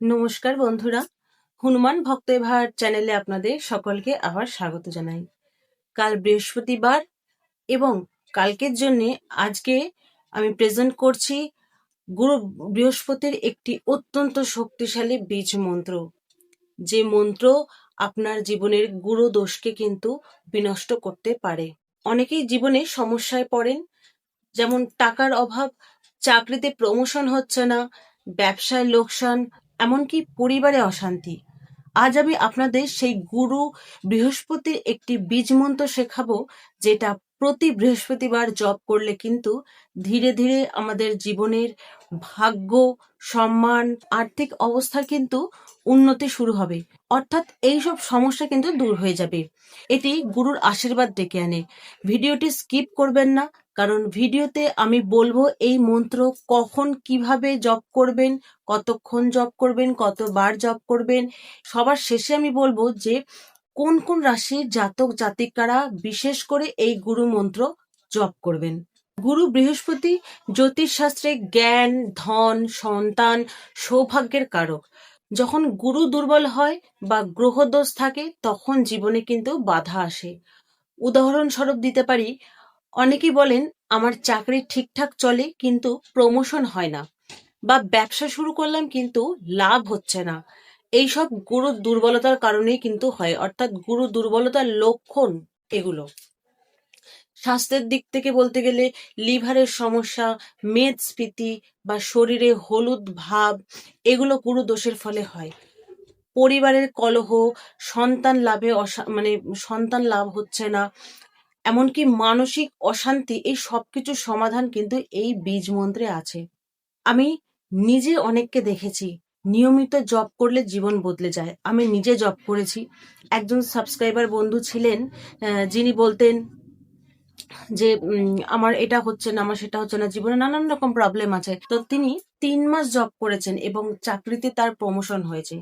নমস্কার বন্ধুরা। হনুমান ভক্ত এভার চ্যানেলে আপনাদের সকলকে আবার স্বাগত জানাই। কাল বৃহস্পতিবার এবং কালকের জন্য আজকে আমি প্রেজেন্ট করছি গুরু বৃহস্পতির একটি অত্যন্ত শক্তিশালী বীজ মন্ত্র। যে মন্ত্র আপনার জীবনের গুরু দোষকে কিন্তু বিনষ্ট করতে পারে। অনেকেই জীবনে সমস্যায় পড়েন, যেমন টাকার অভাব, চাকরিতে প্রমোশন হচ্ছে না, ব্যবসায় লোকসান এমনকি পরিবারে অশান্তি। আজ আমি আপনাদের সেই গুরু বৃহস্পতির একটি বীজ মন্ত্র শেখাবো, যেটা প্রতি বৃহস্পতিবার জপ করলে কিন্তু ধীরে ধীরে আমাদের জীবনের ভাগ্য, সম্মান, আর্থিক অবস্থার কিন্তু উন্নতি শুরু হবে। অর্থাৎ এইসব সমস্যা কিন্তু দূর হয়ে যাবে। এটি গুরুর আশীর্বাদ ডেকে আনে। ভিডিওটি স্কিপ করবেন না। কারণ ভিডিওতে আমি বলব এই মন্ত্র কখন কীভাবে জপ করবেন, কতক্ষণ জপ করবেন, কতবার জপ করবেন। সবার শেষে আমি বলব যে কোন কোন রাশির জাতক জাতিকারা বিশেষ করে এই গুরু মন্ত্র জপ করবেন। গুরু বৃহস্পতি জ্যোতিষশাস্ত্রে জ্ঞান, ধন, সন্তান সৌভাগ্যের কারক। যখন গুরু দুর্বল হয় বা গ্রহদোষ থাকে তখন জীবনে কিন্তু বাধা আসে। উদাহরণস্বরূপ দিতে পারি অনেকেই বলেন, আমার চাকরি ঠিকঠাক চলে, কিন্তু প্রমোশন হয় না বা ব্যবসা শুরু করলাম, কিন্তু লাভ হচ্ছে না। এইসব গুরু দুর্বলতার কারণেই কিন্তু হয়, অর্থাৎ গুরু দুর্বলতার লক্ষণ এগুলো। স্বাস্থ্যের দিক থেকে বলতে গেলে, লিভারের সমস্যা মেদস্ফীতি বা শরীরে হলুদ ভাব, এগুলো গুরু দোষের ফলে হয়। পরিবারের কলহ, সন্তান লাভে মানে সন্তান লাভ হচ্ছে না এমনকি মানসিক অশান্তি এই সবকিছুর সমাধান কিন্তু এই বীজ মন্ত্রে আছে। আমি নিজে অনেককে দেখেছি, নিয়মিত জব করলে জীবন বদলে যায়। আমি নিজে জব করেছি। একজন সাবস্ক্রাইবার বন্ধু ছিলেন যিনি বলতেন যে আমার এটা হচ্ছে না, আমার সেটা হচ্ছে না। জীবনে নানান রকম প্রবলেম আছে। তো তিনি তিন মাস জব করেছেন এবং চাকরিতে তার প্রমোশন হয়েছে।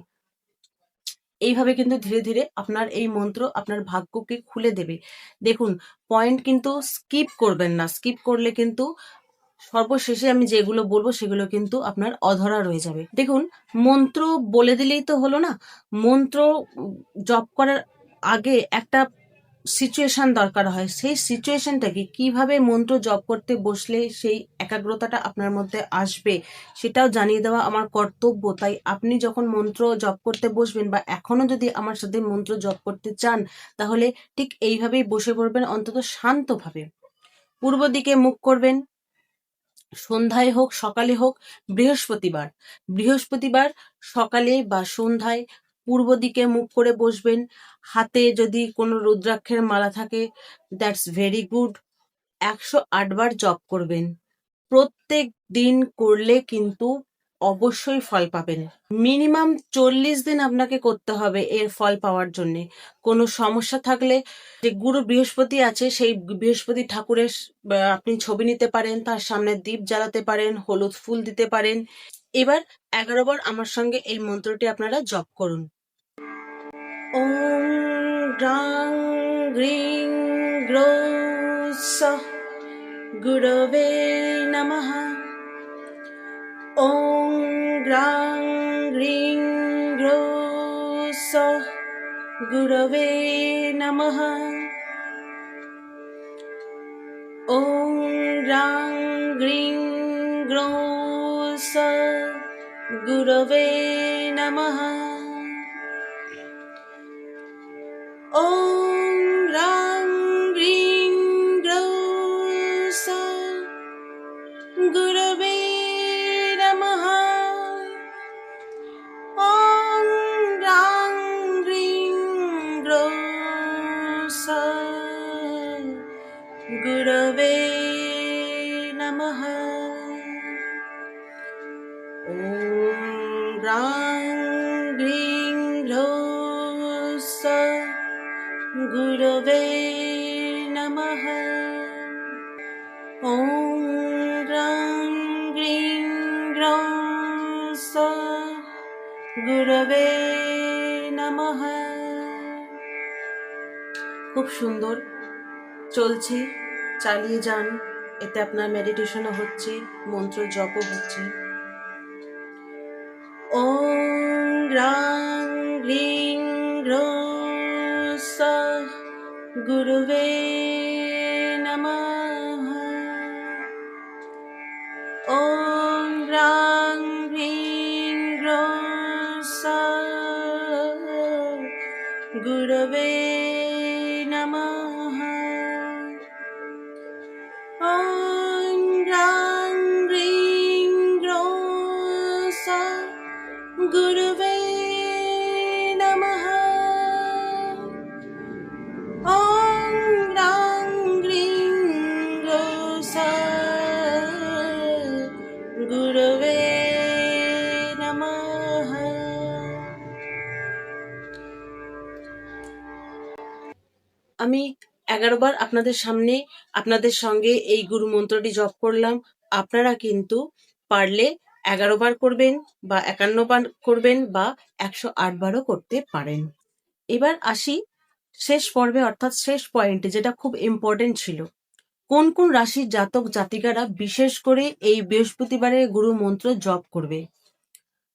এইভাবে কিন্তু ধীরে ধীরে আপনার এই মন্ত্র আপনার ভাগ্যকে খুলে দেবে। দেখুন পয়েন্ট কিন্তু স্কিপ করবেন না। স্কিপ করলে কিন্তু সর্বশেষে আমি যেগুলো বলব সেগুলো কিন্তু আপনার অধরা রয়ে যাবে। দেখুন, মন্ত্র বলে দিলেই তো হলো না। মন্ত্র জপ করার আগে একটা সিচুয়েশন দরকার হয়, সেই সিচুয়েশনটাকে কীভাবে মন্ত্র জপ করতে বসলে সেই একাগ্রতাটা আপনার মধ্যে আসবে, সেটাও জানিয়ে দেওয়া আমার কর্তব্য। তাই আপনি যখন মন্ত্র জপ করতে বসবেন বা এখনও যদি আমার সাথে মন্ত্র জপ করতে চান, তাহলে ঠিক এইভাবেই বসে পড়বেন, অন্তত শান্তভাবে। পূর্ব দিকে মুখ করবেন। সন্ধ্যায় হোক, সকালে হোক, বৃহস্পতিবার। বৃহস্পতিবার সকালে বা সন্ধ্যায় পূর্ব দিকে মুখ করে বসবেন। হাতে যদি কোনো রুদ্রাক্ষের মালা থাকে দ্যাটস ভেরি গুড একশো আটবার জপ করবেন। প্রত্যেক দিন করলে কিন্তু অবশ্যই ফল পাবেন। মিনিমাম চল্লিশ দিন আপনাকে করতে হবে এর ফল পাওয়ার জন্য। কোনো সমস্যা থাকলে যে গুরু বৃহস্পতি আছে, সেই বৃহস্পতি ঠাকুরের আপনি ছবি নিতে পারেন, তার সামনে দ্বীপ জ্বালাতে পারেন, হলুদ ফুল দিতে পারেন। এবার এগারো বার আমার সঙ্গে এই মন্ত্রটি আপনারা জপ করুন। ওম গ্রাং গ্রিং গ্রৌস গুরবে নমঃ। ওম গ্রাং গ্রিং গ্রৌস গুরবে নমঃ। ওম গ্রাং গ্রিং গ্রৌস गुरवे नमः ॐ रां ह्रीं ग्रौ स गुरवे नमः ॐ रां ह्रीं ग्रौ स गुरवे नमः ॐ रां ग्रीं ग्रौं स গুরবে নমঃ খুব সুন্দর চলছে চালিয়ে যান এতে আপনার মেডিটেশনও হচ্ছে মন্ত্র জপও হচ্ছে ও গ্রাং গ্রিং গ্রোস গুরুবে गुरवे আমি এগারো বার আপনাদের সামনে আপনাদের সঙ্গে এই গুরু মন্ত্রটি জপ করলাম। আপনারা কিন্তু পারলে এগারো বার করবেন বা একান্ন বার করবেন বা একশো আট বারও করতে পারেন। এবার আসি শেষ পর্বে, অর্থাৎ শেষ পয়েন্টে যেটা খুব ইম্পর্টেন্ট ছিল। কোন কোন রাশির জাতক জাতিকারা বিশেষ করে এই বৃহস্পতিবারের গুরু মন্ত্র জপ করবে?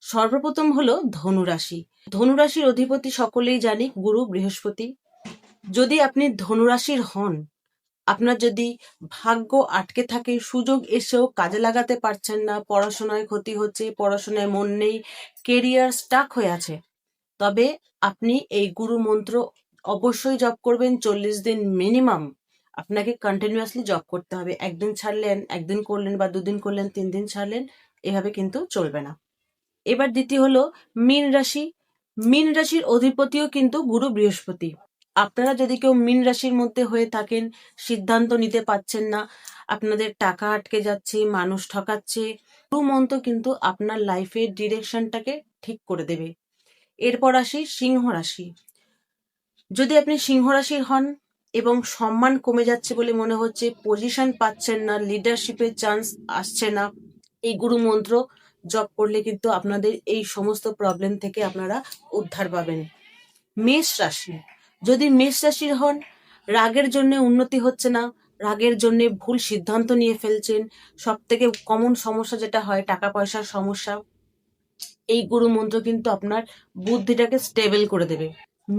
সর্বপ্রথম হলো ধনুরাশি। ধনুরাশির অধিপতি সকলেই জানি গুরু বৃহস্পতি। যদি আপনি ধনুরাশির হন, আপনার যদি ভাগ্য আটকে থাকে, সুযোগ এসেও কাজে লাগাতে পারছেন না, পড়াশোনায় ক্ষতি হচ্ছে, পড়াশোনায় মন নেই কেরিয়ার স্টাক হয়ে আছে, তবে আপনি এই গুরু মন্ত্র অবশ্যই জব করবেন। চল্লিশ দিন মিনিমাম আপনাকে কন্টিনিউয়াসলি জব করতে হবে। একদিন ছাড়লেন, একদিন করলেন বা দুদিন করলেন, তিন দিন ছাড়লেন, এভাবে কিন্তু চলবে না। এবার দ্বিতীয় হলো মীন রাশি। মীন রাশির অধিপতিও কিন্তু গুরু বৃহস্পতি। আপনারা যদি কেউ মিন রাশির মধ্যে হয়ে থাকেন, সিদ্ধান্ত নিতে পারছেন না, আপনাদের টাকা আটকে যাচ্ছে, মানুষ ঠকাচ্ছে গুরু মন্ত্র কিন্তু আপনার লাইফের ডিরেকশনটাকে ঠিক করে দেবে। এরপর আসি সিংহ রাশি। যদি আপনি সিংহ রাশির হন এবং সম্মান কমে যাচ্ছে বলে মনে হচ্ছে পজিশন পাচ্ছেন না লিডারশিপের চান্স আসছে না, এই গুরু মন্ত্র জপ করলে কিন্তু আপনাদের এই সমস্ত প্রবলেম থেকে আপনারা উদ্ধার পাবেন। মেষ রাশি। যদি মেষ রাশির হন, রাগের জন্য উন্নতি হচ্ছে না, রাগের জন্য ভুল সিদ্ধান্ত নিয়ে ফেলছেন সব থেকে কমন সমস্যা যেটা হয় টাকা পয়সার সমস্যা, এই গুরু মন্ত্র কিন্তু আপনার বুদ্ধিটাকে স্টেবল করে দেবে।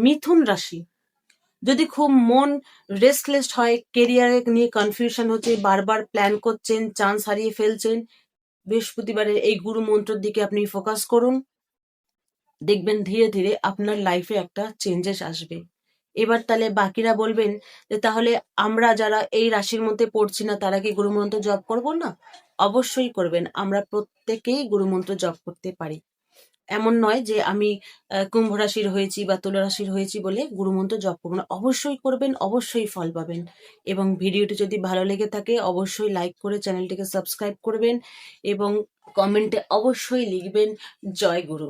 মিথুন রাশি, যদি খুব মন রেস্টলেস হয় কেরিয়ারে নিয়ে কনফিউশন হচ্ছে, বারবার প্ল্যান করছেন চান্স হারিয়ে ফেলছেন, বৃহস্পতিবারের এই গুরু মন্ত্রের দিকে আপনি ফোকাস করুন। দেখবেন ধীরে ধীরে আপনার লাইফে একটা চেঞ্জেস আসবে। এবার তাহলে বাকিরা বলবেন যে তাহলে আমরা যারা এই রাশির মধ্যে পড়ছি না, তারা কি গুরুমন্ত্র জপ করব না? অবশ্যই করবেন, আমরা প্রত্যেকেই গুরুমন্ত্র জপ করতে পারি। এমন নয় যে আমি কুম্ভ রাশির হয়েছি বা তুলা রাশির হয়েছি বলে গুরুমন্ত্র জপ করব না। অবশ্যই করবেন, অবশ্যই ফল পাবেন এবং ভিডিওটি যদি ভালো লেগে থাকে, অবশ্যই লাইক করে চ্যানেলটিকে সাবস্ক্রাইব করবেন এবং কমেন্টে অবশ্যই লিখবেন, জয় গুরু।